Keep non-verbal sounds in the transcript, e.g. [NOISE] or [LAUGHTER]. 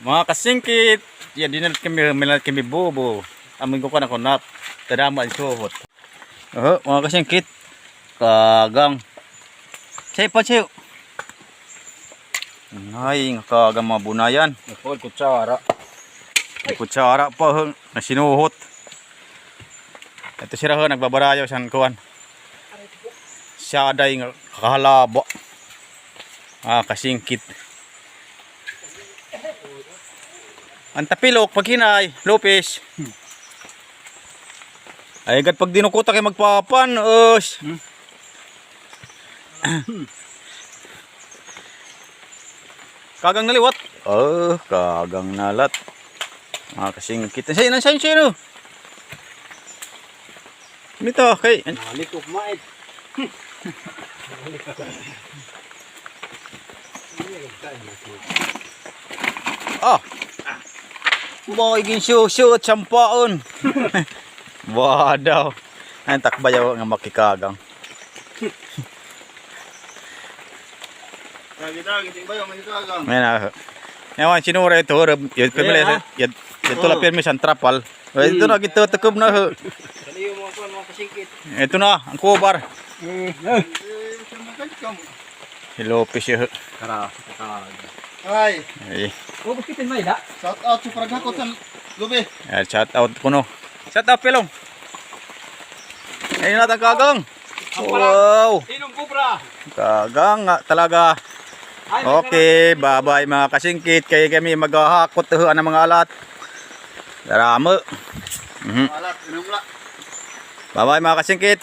Mga kasingkit, yan din kami, milat kami bobo. Amin ko ka na kunap. Tadama ang suhot. Oh, mga kasingkit. Kagang. Say pa sayo. Ay, kagang mga bunayan. Ipod kutsara. Kutsara pa na sinuhot. Ito sila ho, nagbabarayaw sa kuwan. Siya day nga kahalaba. Ah, kasingkit. Ang tapilok, pag hinay, Lopez. Ay, agad pag dinukuta kay magpapan, os. [CLEARS THROAT] kagang naliwat. Oh, kagang nalat. Mga kasingkit. Sa'yo, nasa'yo, sa'yo. Mito, kay. Nalikok mait. Ah. Boy, gin susu at sampaon. [LAUGHS] Wadaw. Ay, takbayaw nga makikagang. Ayan na. Ewan, sinura ito. Pamilya. Yun, ito lang pirmi sa trapal. Ito na, ito, tukob na. mo ako, mga kasingkit. Ito na, ang kubar. Si Lopez yun. Kara, kakaga. Ay, Ay, Oh, baskitin may da? shout out sa Paragakot sa Lubi. ayan, shout out ko no. Shout out, Pilong. Ayun natin kagang. Wow. Sinong kubra? Kagang nga talaga. Okay, bye-bye mga kasingkit. Kaya kami maghahakot uh, ng mga alat. Daramo. Mhm. Alat, inumla. Bye-bye mga kasingkit.